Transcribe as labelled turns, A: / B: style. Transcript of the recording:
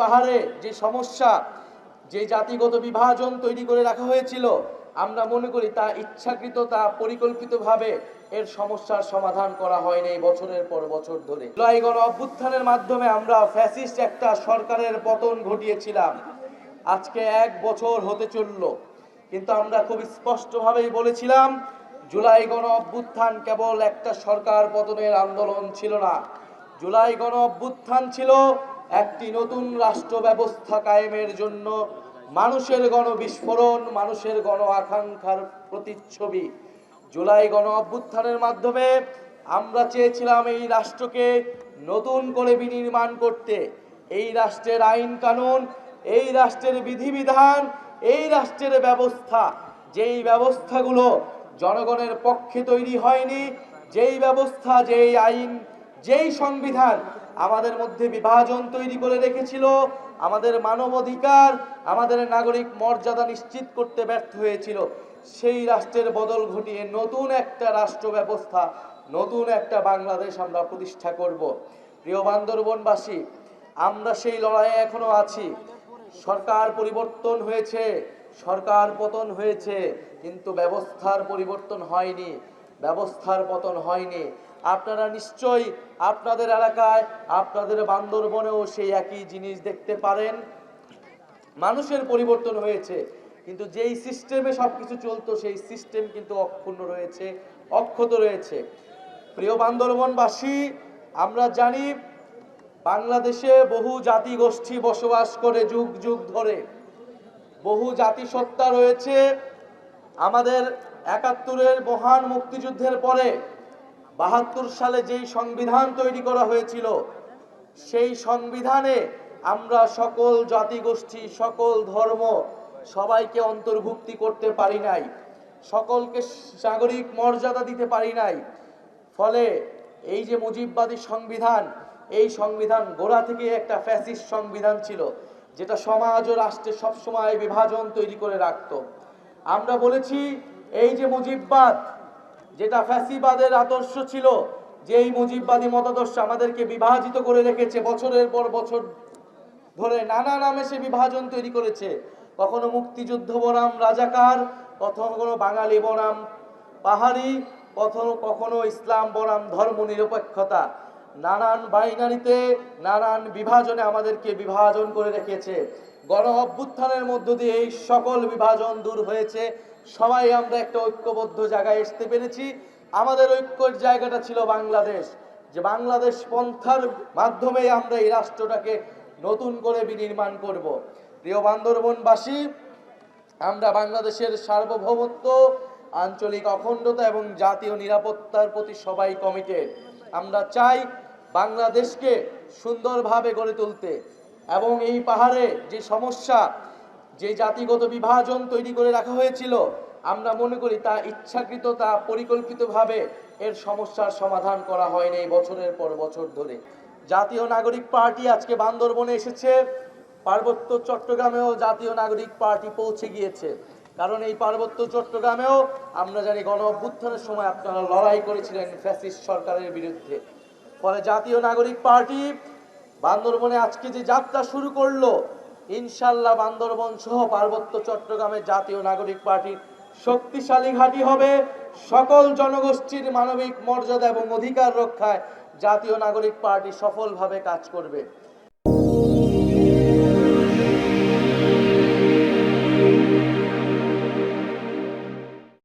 A: পাহাড়ে যে সমস্যা, যে জাতিগত বিভাজন তৈরি করে রাখা হয়েছিল, আমরা মনে করি তা ইচ্ছাকৃত তা পরিকল্পিতভাবে এর সমস্যার সমাধান করা হয়নি এই বছরের পর বছর ধরে। জুলাই অভ্যুত্থানের মাধ্যমে আমরা ফ্যাসিস্ট একটা সরকারের পতন ঘটিয়েছিলাম। আজকে এক বছর হতে চলল, কিন্তু আমরা খুব স্পষ্টভাবেই বলেছিলাম জুলাই গণ অভ্যুত্থান কেবল একটা সরকার পতনের আন্দোলন ছিল না। জুলাই গণ অভ্যুত্থান ছিল একটি নতুন রাষ্ট্র ব্যবস্থা কায়েমের জন্য মানুষের গণ বিস্ফোরণ, মানুষের গণ আকাঙ্ক্ষার প্রতিচ্ছবি। জুলাই গণ অভ্যুত্থানের মাধ্যমে আমরা চেয়েছিলাম এই রাষ্ট্রকে নতুন করে বিনির্মাণ করতে। এই রাষ্ট্রের আইন কানুন, এই রাষ্ট্রের বিধিবিধান, এই রাষ্ট্রের ব্যবস্থা। যেই ব্যবস্থাগুলো জনগণের পক্ষে তৈরি হয়নি, যেই ব্যবস্থা, যেই আইন যেই সংবিধান আমাদের মধ্যে বিভাজন তৈরি করে রেখেছিল, আমাদের মানবাধিকার, আমাদের নাগরিক মর্যাদা নিশ্চিত করতে ব্যর্থ হয়েছিল, সেই রাষ্ট্রের বদল ঘটিয়ে নতুন একটা রাষ্ট্র ব্যবস্থা নতুন একটা বাংলাদেশ আমরা প্রতিষ্ঠা করব। প্রিয় বান্দরবনবাসী, আমরা সেই লড়াইয়ে এখনও আছি। সরকার পরিবর্তন হয়েছে, সরকার পতন হয়েছে, কিন্তু ব্যবস্থার পরিবর্তন হয়নি। ব্যবস্থার পতন হয়নি। আপনারা নিশ্চয়ই আপনাদের এলাকায়, আপনাদের বান্দরবনেও সেই একই জিনিস দেখতে পারেন। মানুষের পরিবর্তন হয়েছে, কিন্তু যেই সিস্টেমে সবকিছু চলতো, সেই সিস্টেম কিন্তু অক্ষুণ্ণ রয়েছে, অক্ষত রয়েছে। প্রিয় বান্দরবনবাসী, আমরা জানি বাংলাদেশে বহু জাতি গোষ্ঠী বসবাস করে যুগ যুগ ধরে। বহু জাতিসত্তা রয়েছে। আমাদের একাত্তরের মহান মুক্তিযুদ্ধের পরে বাহাত্তর সালে যেই সংবিধান তৈরি করা হয়েছিল, সেই সংবিধানে আমরা সকল জাতিগোষ্ঠী, সকল ধর্ম সবাইকে অন্তর্ভুক্তি করতে পারি নাই, সকলকে নাগরিক মর্যাদা দিতে পারি নাই। ফলে এই যে মুজিববাদী সংবিধান, এই সংবিধান গোড়া থেকে একটা ফ্যাসিস্ট সংবিধান ছিল, যেটা সমাজ ও রাষ্ট্রে সবসময় বিভাজন তৈরি করে রাখত। আমরা বলেছি এই যে মুজিববাদ, যেটা ফ্যাসিবাদের আদর্শ ছিল যে এই মুজিববাদী মতাদর্শ আমাদেরকে বিভাজিত করে রেখেছে বছরের পর বছর ধরে, নানা নামে সে বিভাজন তৈরি করেছে। কখনো মুক্তিযুদ্ধ বনাম রাজাকার, কখনো বাঙালি বনাম পাহাড়ি, কখনো কখনো ইসলাম বনাম ধর্ম নিরপেক্ষতা। নানান বাইনারিতে, নানান বিভাজনে আমাদেরকে বিভাজন করে রেখেছে। গণ অভ্যুত্থানের মধ্য দিয়ে এই সকল বিভাজন দূর হয়েছে। সবাই আমরা একটা ঐক্যবদ্ধ জায়গায় আসতে পেরেছি। আমাদের ঐক্যর জায়গাটা ছিল বাংলাদেশ। যে বাংলাদেশ পন্থার মাধ্যমে আমরা এই রাষ্ট্রটাকে নতুন করে বিনির্মাণ করব। প্রিয় বান্দরবনবাসী, আমরা বাংলাদেশের সার্বভৌমত্ব, আঞ্চলিক অখণ্ডতা এবং জাতীয় নিরাপত্তার প্রতি সবাই কমিটেড আমরা চাই বাংলাদেশকে সুন্দরভাবে গড়ে তুলতে এবং এই পাহাড়ে যে সমস্যা, যে জাতিগত বিভাজন তৈরি করে রাখা হয়েছিল, আমরা মনে করি তা ইচ্ছাকৃত তা পরিকল্পিতভাবে এর সমস্যার সমাধান করা হয়নি এই বছরের পর বছর ধরে। জাতীয় নাগরিক পার্টি আজকে বান্দরবনে এসেছে। পার্বত্য চট্টগ্রামেও জাতীয় নাগরিক পার্টি পৌঁছে গিয়েছে। কারণ এই পার্বত্য চট্টগ্রামেও আমরা জানি গণ অভ্যুত্থানের সময় আপনারা লড়াই করেছিলেন ফ্যাসিস্ট সরকারের বিরুদ্ধে। ফলে জাতীয় নাগরিক পার্টি বান্দরবনে আজকে যে যাত্রা শুরু করল ইনশাল্লাহ বান্দরবন সহ পার্বত্য চট্টগ্রামে জাতীয় নাগরিক পার্টির শক্তিশালী ঘাঁটি হবে। সকল জনগোষ্ঠীর মানবিক মর্যাদা এবং অধিকার রক্ষায় জাতীয় নাগরিক পার্টি সফলভাবে কাজ করবে।